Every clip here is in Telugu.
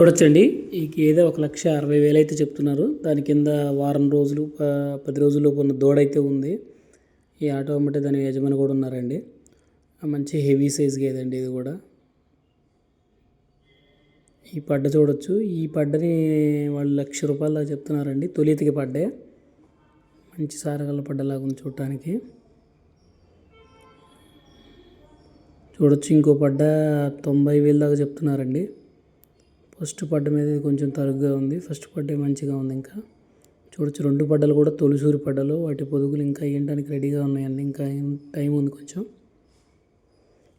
చూడొచ్చండి. ఈ గేదె ఒక లక్ష అరవై వేలు అయితే చెప్తున్నారు. దాని కింద వారం రోజులు ప- పది రోజుల్లోపు ఉన్న దూడ అయితే ఉంది. ఈ ఆటో అమ్మటే దాని యజమాని కూడా ఉన్నారండి. మంచి హెవీ సైజ్ గేదె అండి ఇది కూడా. ఈ పడ్డ చూడొచ్చు. ఈ పడ్డని వాళ్ళు లక్ష రూపాయలు దాకా చెప్తున్నారండి. తొలితికి పడ్డే. మంచి సారగల పడ్డలాగా ఉంది చూడటానికి. చూడొచ్చు. ఇంకో పడ్డ తొంభై వేలు దాకా చెప్తున్నారండి. ఫస్ట్ పడ్డ మీద కొంచెం తరుగ్గా ఉంది. ఫస్ట్ పడ్డ మంచిగా ఉంది ఇంకా. చూడొచ్చు రెండు పడ్డలు కూడా తొలిసూరి పడ్డలు. వాటి పొదుగులు ఇంకా వేయడానికి రెడీగా ఉన్నాయండి. ఇంకా టైం ఉంది కొంచెం.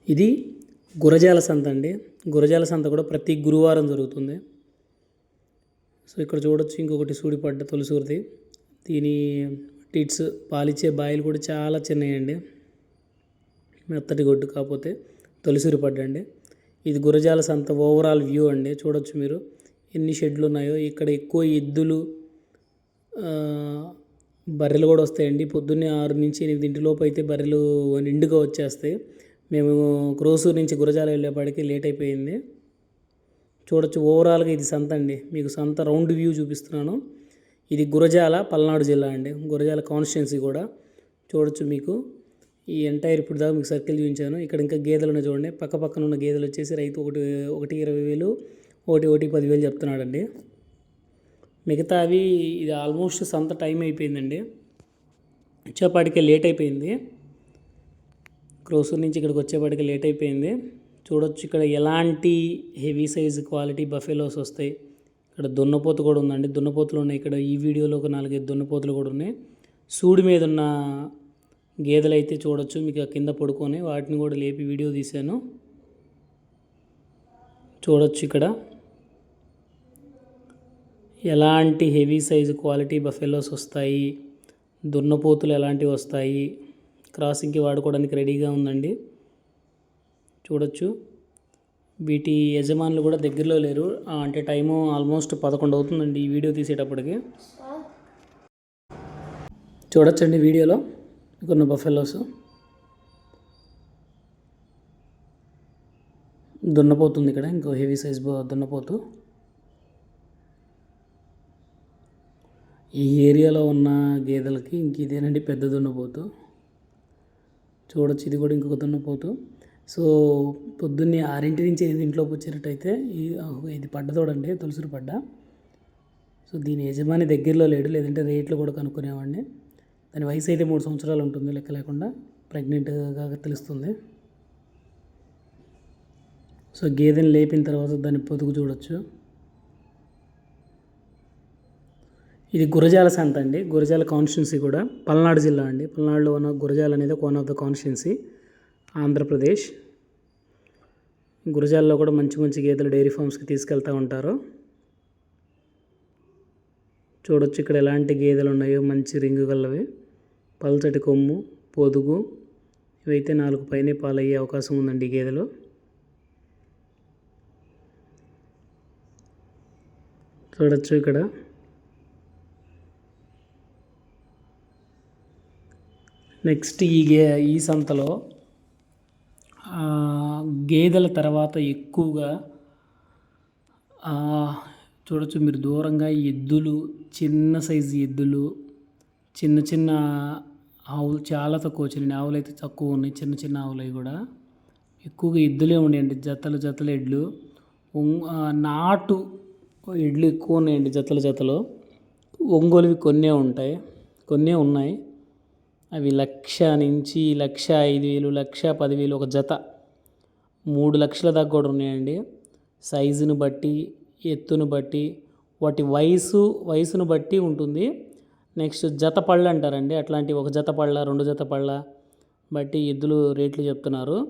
ఇది గురజాల సంత అండి. గురజాల సంత కూడా ప్రతి గురువారం జరుగుతుంది. సో ఇక్కడ చూడొచ్చు ఇంకొకటి సూడిపడ్డ తొలిసూరిది. దీని టిట్స్ పాలిచ్చే బాయిలు కూడా చాలా చిన్నాయండి. మెత్తటి గొడ్డు కాకపోతే తొలిసూరి పడ్డండి. ఇది గురజాల సంత ఓవరాల్ వ్యూ అండి చూడొచ్చు మీరు. ఎన్ని షెడ్లు ఉన్నాయో ఇక్కడ ఎక్కువ ఎద్దులు బర్రెలు కూడా వస్తాయండి. పొద్దున్నే ఆరు నుంచి ఎనిమిదింటి లోపు అయితే బర్రెలు నిండుగా వచ్చేస్తాయి. మేము క్రోసూరు నుంచి గురజాల వెళ్ళేపాటికి లేట్ అయిపోయింది. చూడొచ్చు ఓవరాల్గా ఇది సంత అండి. మీకు సంత రౌండ్ వ్యూ చూపిస్తున్నాను. ఇది గురజాల పల్నాడు జిల్లా అండి. గురజాల కాన్స్టిట్యున్సీ కూడా. చూడొచ్చు మీకు. ఈ ఎంటైర్ ఇప్పుడు దాకా మీకు సర్కిల్ చూపించాను. ఇక్కడ ఇంకా గేదెలు ఉన్నాయి చూడండి. పక్క పక్కన ఉన్న గేదెలు వచ్చేసి రైతు ఒకటి ఒకటి ఇరవై వేలు ఒకటి ఒకటి పదివేలు చెప్తున్నాడండి. మిగతా అవి ఇది ఆల్మోస్ట్ సంత టైం అయిపోయిందండి. వచ్చేపాటికే లేట్ అయిపోయింది. క్రోసూర్ నుంచి ఇక్కడికి వచ్చేపాటికి లేట్ అయిపోయింది. చూడొచ్చు ఇక్కడ ఎలాంటి హెవీ సైజ్ క్వాలిటీ బఫెలోస్ వస్తాయి. ఇక్కడ దున్నపోతు కూడా ఉందండి. దున్నపోతులు ఉన్నాయి. ఇక్కడ ఈ వీడియోలో ఒక నాలుగైదు దున్నపోతులు కూడా ఉన్నాయి. సూడి మీద ఉన్న గేదెలు అయితే చూడొచ్చు మీకు కింద పడుకొని వాటిని కూడా లేపి వీడియో తీశాను. చూడొచ్చు ఇక్కడ. ఎలాంటి హెవీ సైజు క్వాలిటీ బఫెలోస్ వస్తాయి దున్నపోతులు ఎలాంటివి వస్తాయి క్రాసింగ్కి వాడుకోవడానికి రెడీగా ఉందండి. చూడొచ్చు. వీటి యజమానులు కూడా దగ్గరలో లేరు. అంటే టైము ఆల్మోస్ట్ పదకొండు అవుతుందండి ఈ వీడియో తీసేటప్పటికి. చూడొచ్చండి వీడియోలో. కొన్ని బఫెలోస్ దున్నపోతుంది ఇక్కడ ఇంకో హెవీ సైజ్ దున్నపోతు. ఈ ఏరియాలో ఉన్న గేదెలకి ఇంక ఇదేనండి పెద్ద దున్నపోతు. చూడొచ్చు ఇది కూడా ఇంకొక దున్నపోతు. సో పొద్దున్నే ఆరింటి నుంచి ఇంట్లోకి వచ్చినట్టయితే ఈ ఇది పడ్డ చూడండి తులసిరి పడ్డ. సో దీని యజమాని దగ్గరలో లేడు లేదంటే రేట్లు కూడా కనుక్కునేవాడిని. దాని వయసు అయితే మూడు సంవత్సరాలు ఉంటుంది లెక్క లేకుండా ప్రెగ్నెంట్గా తెలుస్తుంది. సో గేదెని లేపిన తర్వాత దాని పొదుగు చూడొచ్చు. ఇది గురజాల సంత అండి. గురజాల కాన్స్టిట్యున్సీ కూడా పల్నాడు జిల్లా అండి. పల్నాడులో ఉన్న గురజాల అనేది one of the constituency Andhra Pradesh. గురజాలలో కూడా మంచి మంచి గేదెలు డైరీ ఫామ్స్కి తీసుకెళ్తూ ఉంటారు. చూడొచ్చు ఇక్కడ ఎలాంటి గేదెలు ఉన్నాయో. మంచి రింగు గలవి. పల్చటి కొమ్ము పొదుగు. ఇవైతే నాలుగు పైనే పాలు అయ్యే అవకాశం ఉందండి ఈ గేదెలు. చూడొచ్చు ఇక్కడ. నెక్స్ట్ ఈ గే ఈ సంతలో గేదెల తర్వాత ఎక్కువగా చూడొచ్చు మీరు దూరంగా ఎద్దులు చిన్న సైజు ఎద్దులు చిన్న చిన్న ఆవులు చాలా తక్కువ వచ్చినాయి ఆవులు అయితే తక్కువ ఉన్నాయి చిన్న చిన్న ఆవులు అవి కూడా. ఎక్కువగా ఎద్దులే ఉన్నాయండి జతలు జతలు ఎడ్లు. నాటు ఎడ్లు ఎక్కువ ఉన్నాయండి జతలు జతలు. ఒంగోలువి కొన్నే ఉంటాయి కొన్నే ఉన్నాయి. అవి లక్ష నుంచి లక్ష ఐదు వేలు లక్ష పదివేలు ఒక జత. మూడు లక్షల దాకా కూడా ఉన్నాయండి. సైజుని బట్టి ఎత్తును బట్టి వాటి వయసు వయసును బట్టి ఉంటుంది. నెక్స్ట్ జత పళ్ళు అంటారండి. అట్లాంటి ఒక జత పళ్ళ రెండు జత పళ్ళ బట్టి ఎద్దులు రేట్లు చెప్తున్నారు.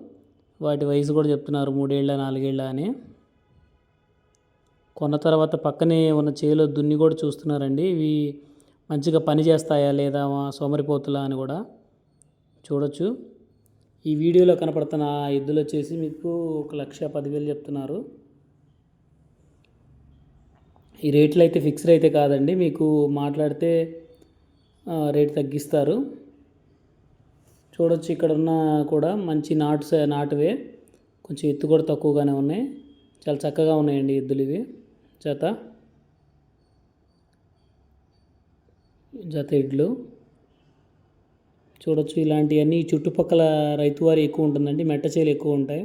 వాటి వయసు కూడా చెప్తున్నారు మూడేళ్ళ నాలుగేళ్ళ అని. కొన్న తర్వాత పక్కనే ఉన్న చేలో దున్ని కూడా చూస్తున్నారండి. ఇవి మంచిగా పని చేస్తాయా లేదా సోమరిపోతులా అని కూడా చూడొచ్చు. ఈ వీడియోలో కనపడుతున్న ఆ ఎద్దులు వచ్చేసి మీకు ఒక లక్ష పదివేలు చెప్తున్నారు. ఈ రేట్లు అయితే ఫిక్స్డ్ అయితే కాదండి. మీకు మాట్లాడితే రేట్ తగ్గిస్తారు. చూడొచ్చు ఇక్కడ ఉన్న కూడా మంచి నాటు నాటువే. కొంచెం ఎత్తు కూడా తక్కువగానే ఉన్నాయి. చాలా చక్కగా ఉన్నాయండి ఎద్దులు ఇవి. జత. జత ఇడ్లు చూడొచ్చు ఇలాంటివన్నీ. చుట్టుపక్కల రైతువారి ఎక్కువ ఉంటుందండి. మెట్ట చేలు ఎక్కువ ఉంటాయి.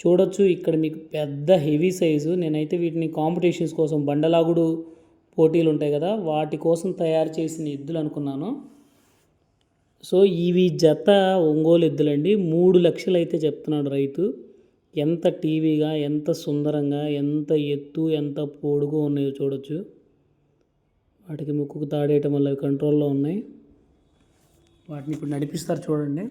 చూడొచ్చు. ఇక్కడ మీకు పెద్ద హెవీ సైజు. నేనైతే వీటిని కాంపిటీషన్స్ కోసం బండలాగుడు పోటీలు ఉంటాయి కదా వాటి కోసం తయారు చేసిన ఎద్దులు అనుకున్నాను. సో ఇవి జత ఒంగోలు ఎద్దులండి. మూడు లక్షలు అయితే చెప్తున్నాడు రైతు. ఎంత టీవీగా ఎంత సుందరంగా ఎంత ఎత్తు ఎంత పొడుగు ఉన్నాయో చూడొచ్చు. వాటికి ముక్కుకు తాడేయటం వల్ల అవి కంట్రోల్లో ఉన్నాయి. వాటిని ఇప్పుడు నడిపిస్తారు చూడండి.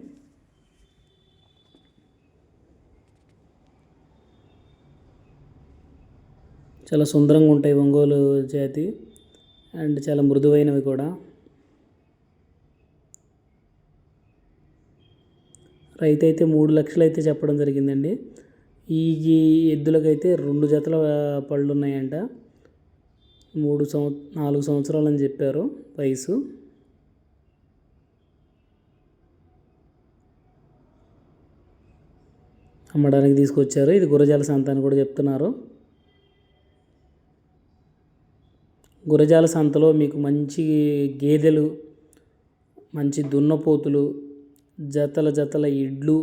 చాలా సుందరంగా ఉంటాయి ఒంగోలు జాతి అండ్ చాలా మృదువైనవి కూడా. రైతు అయితే మూడు లక్షలు అయితే చెప్పడం జరిగిందండి. ఈ ఎద్దులకైతే రెండు జతల పళ్ళు ఉన్నాయంట మూడు సంవ నాలుగు సంవత్సరాలు అని చెప్పారు వయసు. అమ్మడానికి తీసుకొచ్చారు. ఇది గురజాల సంత అని కూడా చెప్తున్నారు. గురజాల సంతలో మీకు మంచి గేదెలు మంచి దున్నపోతులు జతల జతల ఇడ్లు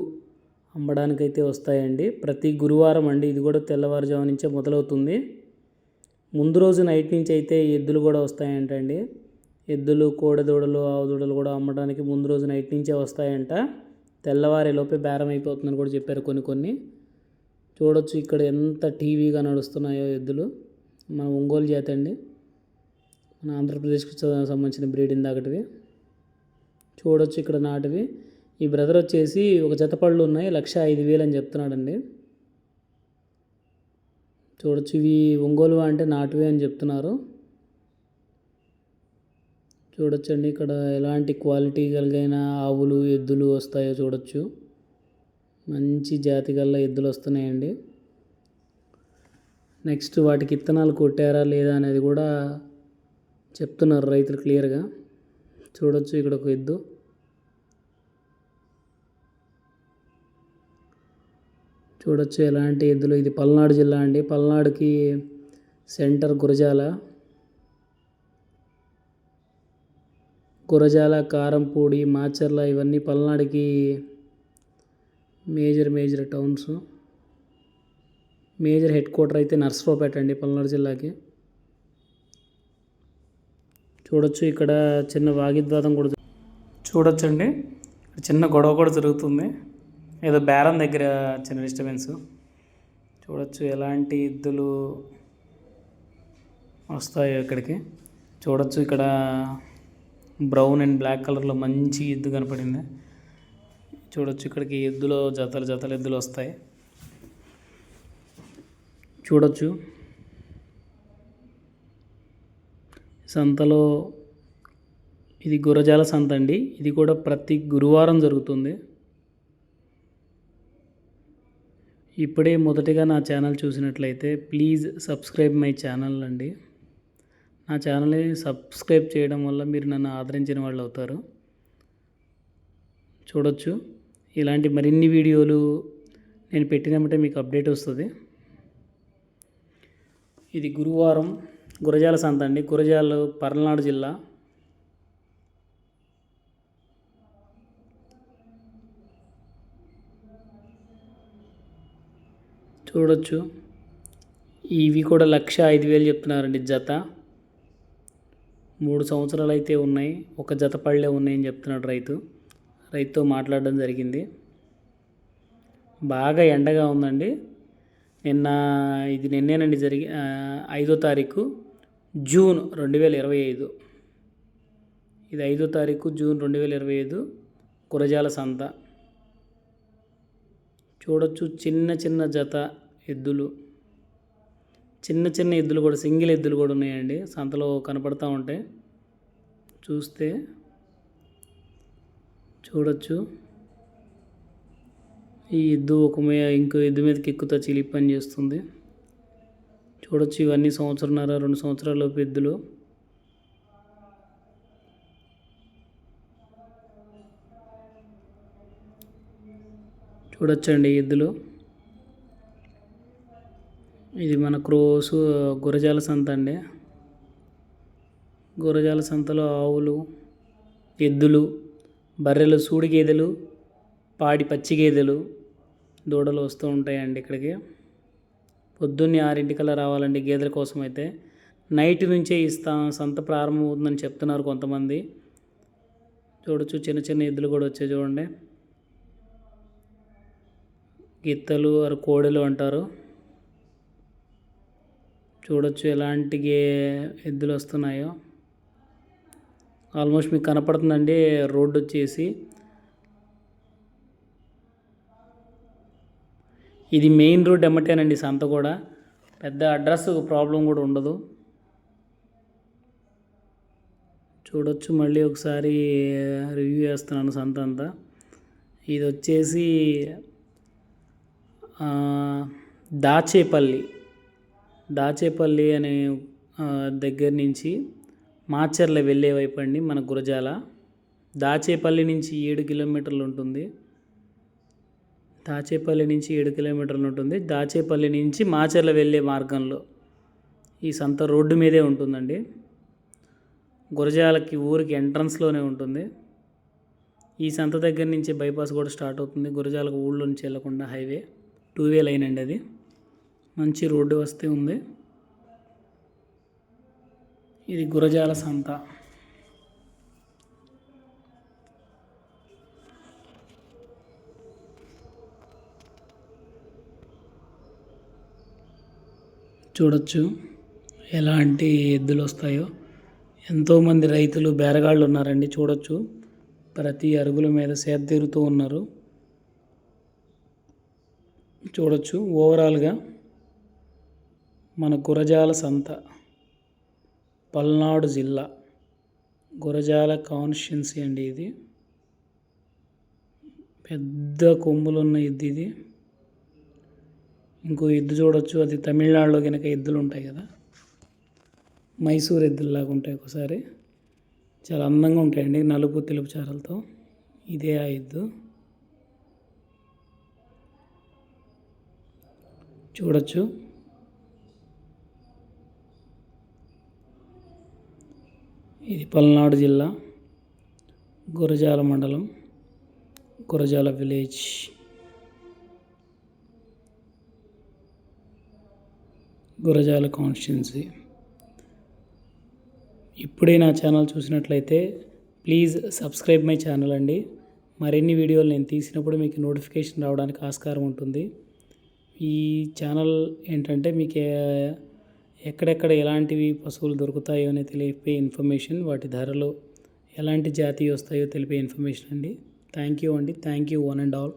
అమ్మడానికైతే వస్తాయండి. ప్రతి గురువారం అండి ఇది కూడా తెల్లవారుజాము నుంచే మొదలవుతుంది. ముందు రోజు నైట్ నుంచి అయితే ఎద్దులు కూడా వస్తాయంటండి. ఎద్దులు కోడెదూడలు ఆవుదూడలు కూడా అమ్మడానికి ముందు రోజు నైట్ నుంచే వస్తాయంట. తెల్లవారేలోపే బేరం అయిపోతుందని కూడా చెప్పారు కొన్ని కొన్ని. చూడొచ్చు ఇక్కడ ఎంత టీవీగా నడుస్తున్నాయో ఎద్దులు. మన ఒంగోలు చేతండి అండి మన ఆంధ్రప్రదేశ్కి సంబంధించిన బ్రీడ్ ఇందాకటివి. చూడొచ్చు ఇక్కడ నాటివి. ఈ బ్రదర్ వచ్చేసి ఒక జత పళ్ళు ఉన్నాయి లక్ష ఐదు వేలు అని చెప్తున్నాడండి. చూడొచ్చు ఇవి ఒంగోలు అంటే నాటువే అని చెప్తున్నారు. చూడొచ్చండి ఇక్కడ ఎలాంటి క్వాలిటీ కలిగిన ఆవులు ఎద్దులు వస్తాయో చూడొచ్చు. మంచి జాతి గల ఎద్దులు వస్తున్నాయండి. నెక్స్ట్ వాటికి ఇత్తనాలు కొట్టారా లేదా అనేది కూడా చెప్తున్నారు రైతులు క్లియర్గా. చూడొచ్చు ఇక్కడ ఒక ఎద్దు. చూడొచ్చు ఎలాంటి ఎద్దులు. ఇది పల్నాడు జిల్లా అండి. పల్నాడుకి సెంటర్ గురజాల. గురజాల కారంపూడి మాచర్ల ఇవన్నీ పల్నాడుకి major major towns. Major head quarter అయితే నర్సరావుపేట అండి పల్నాడు జిల్లాకి. చూడొచ్చు. ఇక్కడ చిన్న వాగిద్వాదం కూడా చూడొచ్చండి. చిన్న గొడవ కూడా జరుగుతుంది. ఏదో బేరం దగ్గర చిన్న డిస్టర్బెన్స్ చూడొచ్చు ఎలాంటి ఎద్దులు వస్తాయో ఇక్కడికి. చూడొచ్చు ఇక్కడ బ్రౌన్ అండ్ బ్లాక్ కలర్లో మంచి ఎద్దు కనపడింది. చూడొచ్చు ఇక్కడికి ఎద్దులో జతలు జతలు ఎద్దులు వస్తాయి. చూడొచ్చు. సంతలో ఇది గురజాల సంత అండి. ఇది కూడా ప్రతి గురువారం జరుగుతుంది. ఇప్పుడే మొదటిగా నా ఛానల్ చూసినట్లయితే ప్లీజ్ సబ్స్క్రైబ్ మై ఛానల్ అండి. నా ఛానల్ని సబ్స్క్రైబ్ చేయడం వల్ల మీరు నన్ను ఆదరించిన వాళ్ళు అవుతారు. చూడొచ్చు. ఇలాంటి మరిన్ని వీడియోలు నేను పెట్టినప్పుడే మీకు అప్డేట్ వస్తుంది. ఇది గురువారం. గురజాల సంత అండి. గురజాలు పర్నాడు జిల్లా. చూడొచ్చు. ఇవి కూడా లక్ష ఐదు వేలు చెప్తున్నారండి జత. మూడు సంవత్సరాలు అయితే ఉన్నాయి. ఒక జత పళ్ళే ఉన్నాయని చెప్తున్నాడు రైతు. రైతుతో మాట్లాడడం జరిగింది. బాగా ఎండగా ఉందండి. నిన్న ఇది నిన్నేనండి జరిగి ఐదో తారీఖు. జూన్ రెండు వేల ఇరవై ఐదు. ఇది ఐదో తారీఖు జూన్ రెండు వేల ఇరవై ఐదు. గురజాల సంత. చూడొచ్చు చిన్న చిన్న జత ఎద్దులు. చిన్న చిన్న ఎద్దులు కూడా సింగిల్ ఎద్దులు కూడా ఉన్నాయండి. సంతలో కనపడతా ఉంటాయి. చూస్తే చూడొచ్చు. ఈ ఎద్దు ఒక మే ఇంకో ఎద్దు మీదకి ఎక్కుతా చిలిపి పని చేస్తుంది. చూడొచ్చు ఇవన్నీ సంవత్సరంన్నర రెండు సంవత్సరాల ఎద్దులు చూడొచ్చండి ఎద్దులు. ఇది మన క్రోసు గురజాల సంత అండి. గురజాల సంతలో ఆవులు ఎద్దులు బర్రెలు సూడి గేదెలు పాడి పచ్చి గేదెలు దూడలు వస్తూ ఉంటాయండి ఇక్కడికి. పొద్దున్నే ఆరింటికల్లా రావాలండి గేదెల కోసం అయితే నైట్ నుంచే ఈ స్థా- సంత ప్రారంభమవుతుందని చెప్తున్నారు కొంతమంది. చూడొచ్చు చిన్న చిన్న ఎద్దులు కూడా వచ్చాయి చూడండి. గిత్తలు అరు కోడెలు అంటారు. చూడొచ్చు ఎలాంటి గే ఎద్దులు వస్తున్నాయో. ఆల్మోస్ట్ మీకు కనపడుతుందండి రోడ్డు వచ్చేసి. ఇది మెయిన్ రోడ్ ఎమ్మటేనండి సంత కూడా. పెద్ద అడ్రస్ ప్రాబ్లం కూడా ఉండదు. చూడొచ్చు మళ్ళీ ఒకసారి రివ్యూ చేస్తున్నాను సంత అంతా. ఇది వచ్చేసి దాచేపల్లి. దాచేపల్లి అనే దగ్గర నుంచి మాచర్ల వెళ్ళే వైపు అండి మన గురజాల. దాచేపల్లి నుంచి ఏడు కిలోమీటర్లు ఉంటుంది. దాచేపల్లి నుంచి ఏడు కిలోమీటర్లు ఉంటుంది. దాచేపల్లి నుంచి మాచర్ల వెళ్ళే మార్గంలో ఈ సంత రోడ్డు మీదే ఉంటుందండి. గురజాలకి ఊరికి ఎంట్రన్స్లోనే ఉంటుంది. ఈ సంత దగ్గర నుంచి బైపాస్ కూడా స్టార్ట్ అవుతుంది. గురజాలకు ఊళ్ళో నుంచి వెళ్ళకుండా హైవే టూ వే లైన్ అండి అది. మంచి రోడ్డు వస్తే ఉంది. ఇది గురజాల సంత. చూడొచ్చు. ఎలాంటి ఎద్దులు వస్తాయో. ఎంతోమంది రైతులు బేరగాళ్ళు ఉన్నారండి చూడొచ్చు. ప్రతి అరుగుల మీద సేద్దెరుతూ ఉన్నారు. చూడొచ్చు ఓవరాల్గా మన గురజాల సంత పల్నాడు జిల్లా. గురజాల కాన్స్టిట్యున్సీ అండి ఇది. పెద్ద కొమ్ములు ఉన్న ఎద్దు ఇది. ఇంకో ఎద్దు చూడొచ్చు. అది తమిళనాడులో కనుక ఎద్దులు ఉంటాయి కదా. మైసూర్ ఎద్దుల్లాగా ఉంటాయి ఒకసారి. చాలా అందంగా ఉంటాయండి నలుపు తెలుపు చారలతో. ఇదే ఆ ఎద్దు. చూడొచ్చు. ఇది పల్నాడు జిల్లా గురజాల మండలం గురజాల విలేజ్. గురజాల కాన్స్టిట్యున్సీ. ఇప్పుడే నా ఛానల్ చూసినట్లయితే ప్లీజ్ సబ్స్క్రైబ్ మై ఛానల్ అండి. మరిన్ని వీడియోలు నేను తీసినప్పుడు మీకు నోటిఫికేషన్ రావడానికి ఆస్కారం ఉంటుంది. ఈ ఛానల్ ఏంటంటే మీకు ఎక్కడెక్కడ ఎలాంటివి పశువులు దొరుకుతాయో అని తెలిపే ఇన్ఫర్మేషన్ వాటి ధరలు ఎలాంటి జాతి వస్తాయో తెలిపే ఇన్ఫర్మేషన్ అండి. థ్యాంక్ యూ అండి. Thank you one and all.